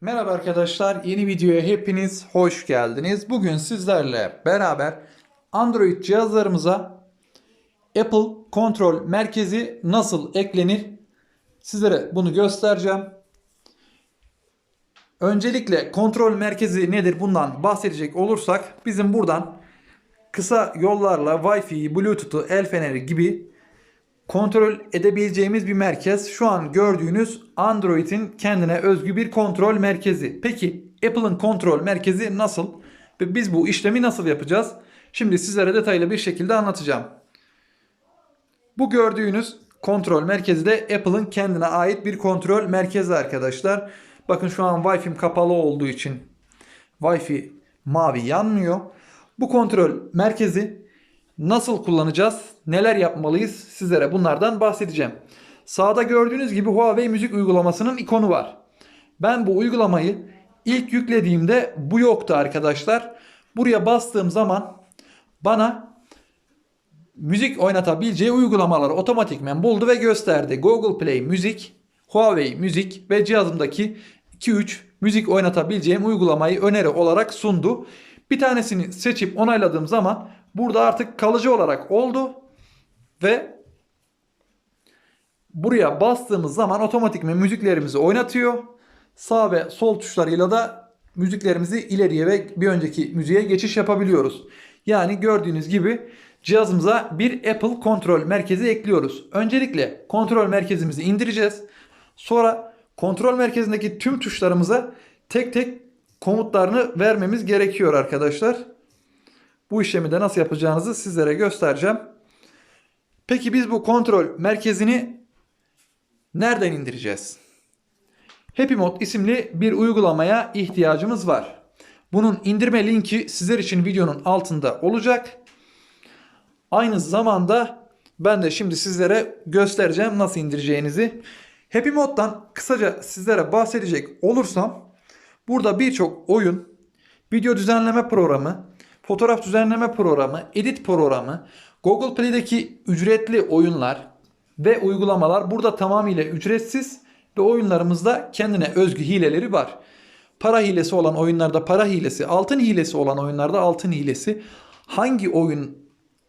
Merhaba arkadaşlar, yeni videoya hepiniz hoş geldiniz. Bugün sizlerle beraber Android cihazlarımıza Apple kontrol merkezi nasıl eklenir? Sizlere bunu göstereceğim. Öncelikle kontrol merkezi nedir bundan bahsedecek olursak bizim buradan kısa yollarla Wi-Fi, Bluetooth'u, el feneri gibi kontrol edebileceğimiz bir merkez. Şu an gördüğünüz Android'in kendine özgü bir kontrol merkezi. Peki Apple'ın kontrol merkezi nasıl? Ve biz bu işlemi nasıl yapacağız? Şimdi sizlere detaylı bir şekilde anlatacağım. Bu gördüğünüz kontrol merkezi de Apple'ın kendine ait bir kontrol merkezi arkadaşlar. Bakın şu an Wi-Fi'm kapalı olduğu için Wi-Fi mavi yanmıyor. Bu kontrol merkezi nasıl kullanacağız? Neler yapmalıyız? Sizlere bunlardan bahsedeceğim. Sağda gördüğünüz gibi Huawei müzik uygulamasının ikonu var. Ben bu uygulamayı ilk yüklediğimde bu yoktu arkadaşlar. Buraya bastığım zaman bana müzik oynatabileceği uygulamaları otomatikmen buldu ve gösterdi. Google Play Müzik, Huawei Müzik ve cihazımdaki 2-3 müzik oynatabileceğim uygulamayı öneri olarak sundu. Bir tanesini seçip onayladığım zaman burada artık kalıcı olarak oldu ve buraya bastığımız zaman otomatikman müziklerimizi oynatıyor. Sağ ve sol tuşlarıyla da müziklerimizi ileriye ve bir önceki müziğe geçiş yapabiliyoruz. Yani gördüğünüz gibi cihazımıza bir Apple kontrol merkezi ekliyoruz. Öncelikle kontrol merkezimizi indireceğiz. Sonra kontrol merkezindeki tüm tuşlarımıza tek tek komutlarını vermemiz gerekiyor arkadaşlar. Bu işlemi de nasıl yapacağınızı sizlere göstereceğim. Peki biz bu kontrol merkezini nereden indireceğiz? Happy Mode isimli bir uygulamaya ihtiyacımız var. Bunun indirme linki sizler için videonun altında olacak. Aynı zamanda ben de şimdi sizlere göstereceğim nasıl indireceğinizi. Happy Mode'dan kısaca sizlere bahsedecek olursam burada birçok oyun, video düzenleme programı, fotoğraf düzenleme programı, edit programı, Google Play'deki ücretli oyunlar ve uygulamalar burada tamamıyla ücretsiz ve oyunlarımızda kendine özgü hileleri var. Para hilesi olan oyunlarda para hilesi, altın hilesi olan oyunlarda altın hilesi. Hangi oyun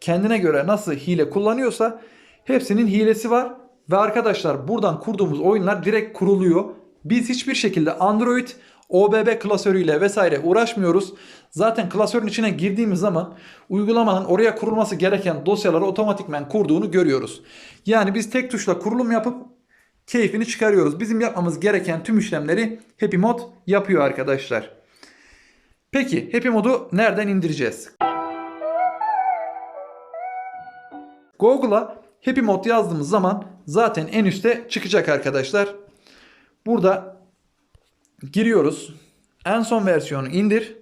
kendine göre nasıl hile kullanıyorsa hepsinin hilesi var. Ve arkadaşlar buradan kurduğumuz oyunlar direkt kuruluyor. Biz hiçbir şekilde Android OBB klasörüyle vesaire uğraşmıyoruz. Zaten klasörün içine girdiğimiz zaman uygulamanın oraya kurulması gereken dosyaları otomatikmen kurduğunu görüyoruz. Yani biz tek tuşla kurulum yapıp keyfini çıkarıyoruz. Bizim yapmamız gereken tüm işlemleri Happy Mod yapıyor arkadaşlar. Peki Happy Mod'u nereden indireceğiz? Google'a Happy Mod yazdığımız zaman zaten en üstte çıkacak arkadaşlar. Burada giriyoruz. En son versiyonu indir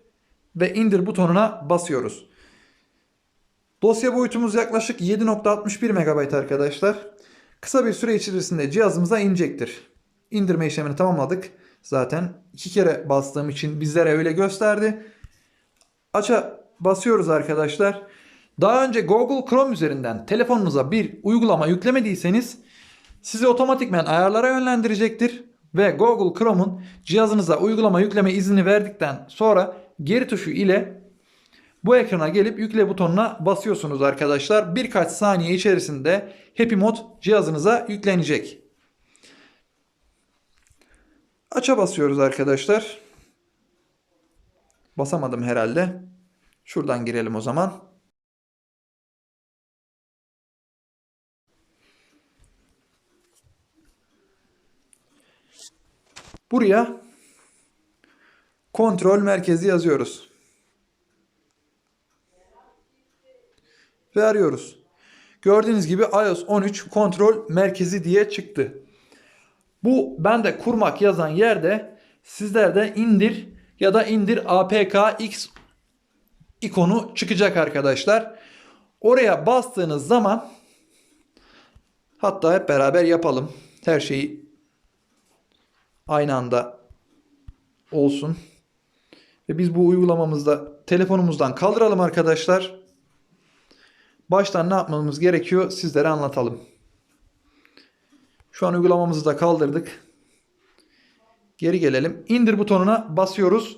ve indir butonuna basıyoruz. Dosya boyutumuz yaklaşık 7.61 MB arkadaşlar. Kısa bir süre içerisinde cihazımıza inecektir. İndirme işlemini tamamladık. Zaten iki kere bastığım için bizlere öyle gösterdi. Aça basıyoruz arkadaşlar. Daha önce Google Chrome üzerinden telefonunuza bir uygulama yüklemediyseniz sizi otomatikmen ayarlara yönlendirecektir ve Google Chrome'un cihazınıza uygulama yükleme izni verdikten sonra geri tuşu ile bu ekrana gelip yükle butonuna basıyorsunuz arkadaşlar. Birkaç saniye içerisinde Happy Mod cihazınıza yüklenecek. Aça basıyoruz arkadaşlar. Basamadım herhalde. Şuradan girelim o zaman. Buraya kontrol merkezi yazıyoruz. Ve arıyoruz. Gördüğünüz gibi iOS 13 kontrol merkezi diye çıktı. Bu bende kurmak yazan yerde sizlerde indir ya da indir apkx ikonu çıkacak arkadaşlar. Oraya bastığınız zaman hatta hep beraber yapalım. Her şeyi aynı anda olsun. Ve biz bu uygulamamızda telefonumuzdan kaldıralım arkadaşlar. Baştan ne yapmamız gerekiyor sizlere anlatalım. Şu an uygulamamızı da kaldırdık. Geri gelelim. İndir butonuna basıyoruz.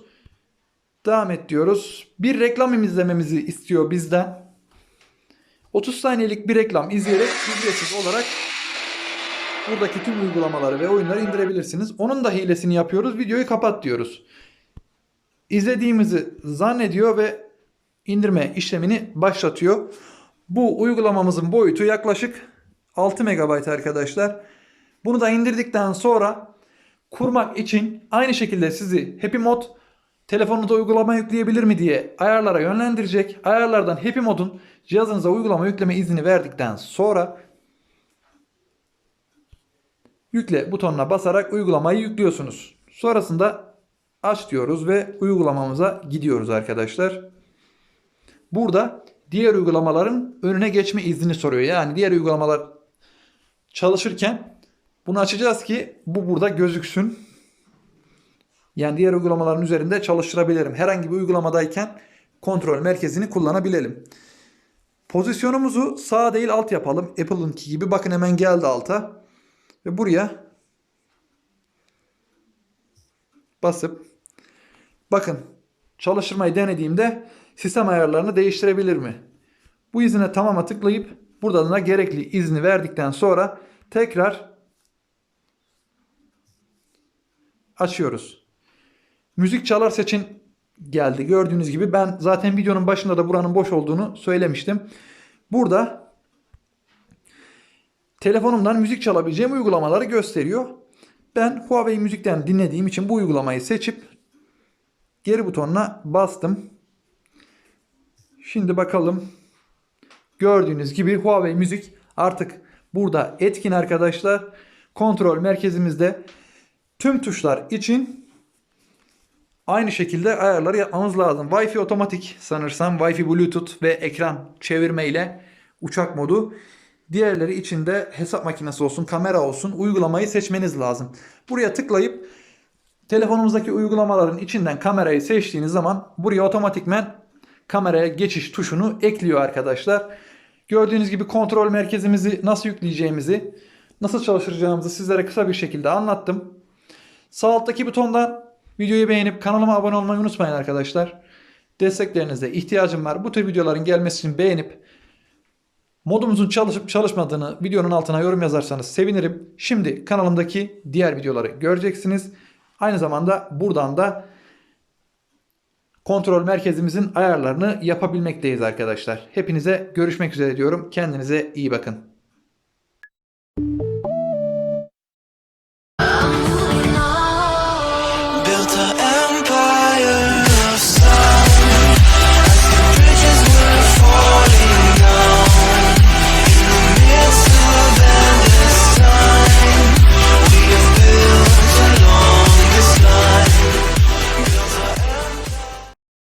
Devam et diyoruz. Bir reklam izlememizi istiyor bizden. 30 saniyelik bir reklam izleyerek ücretsiz olarak buradaki tüm uygulamaları ve oyunları indirebilirsiniz. Onun da hilesini yapıyoruz. Videoyu kapat diyoruz. İzlediğimizi zannediyor ve indirme işlemini başlatıyor. Bu uygulamamızın boyutu yaklaşık 6 MB arkadaşlar. Bunu da indirdikten sonra kurmak için aynı şekilde sizi Happy Mod telefonunuza uygulama yükleyebilir mi diye ayarlara yönlendirecek. Ayarlardan Happy Mod'un cihazınıza uygulama yükleme izni verdikten sonra yükle butonuna basarak uygulamayı yüklüyorsunuz. Sonrasında aç diyoruz ve uygulamamıza gidiyoruz arkadaşlar. Burada diğer uygulamaların önüne geçme izni soruyor. Yani diğer uygulamalar çalışırken bunu açacağız ki bu burada gözüksün. Yani diğer uygulamaların üzerinde çalıştırabilirim. Herhangi bir uygulamadayken kontrol merkezini kullanabilelim. Pozisyonumuzu sağ değil alt yapalım. Apple'ınki gibi. Bakın hemen geldi alta. Ve buraya basıp bakın çalıştırmayı denediğimde sistem ayarlarını değiştirebilir mi? Bu izine tamama tıklayıp buradan da gerekli izni verdikten sonra tekrar açıyoruz. Müzik çalar seçin geldi. Gördüğünüz gibi ben zaten videonun başında da buranın boş olduğunu söylemiştim. Burada telefonumdan müzik çalabileceğim uygulamaları gösteriyor. Ben Huawei müzikten dinlediğim için bu uygulamayı seçip geri butonuna bastım. Şimdi bakalım. Gördüğünüz gibi Huawei müzik artık burada etkin arkadaşlar. Kontrol merkezimizde tüm tuşlar için aynı şekilde ayarları yapmamız lazım. Wi-Fi otomatik sanırsam Wi-Fi Bluetooth ve ekran çevirme ile uçak modu. Diğerleri için de hesap makinesi olsun, kamera olsun uygulamayı seçmeniz lazım. Buraya tıklayıp telefonumuzdaki uygulamaların içinden kamerayı seçtiğiniz zaman buraya otomatikmen kameraya geçiş tuşunu ekliyor arkadaşlar. Gördüğünüz gibi kontrol merkezimizi nasıl yükleyeceğimizi, nasıl çalıştıracağımızı sizlere kısa bir şekilde anlattım. Sağ alttaki butondan videoyu beğenip kanalıma abone olmayı unutmayın arkadaşlar. Desteklerinize ihtiyacım var. Bu tür videoların gelmesi için beğenip modumuzun çalışıp çalışmadığını videonun altına yorum yazarsanız sevinirim. Şimdi kanalımdaki diğer videoları göreceksiniz. Aynı zamanda buradan da kontrol merkezimizin ayarlarını yapabilmekteyiz arkadaşlar. Hepinize görüşmek üzere diyorum. Kendinize iyi bakın.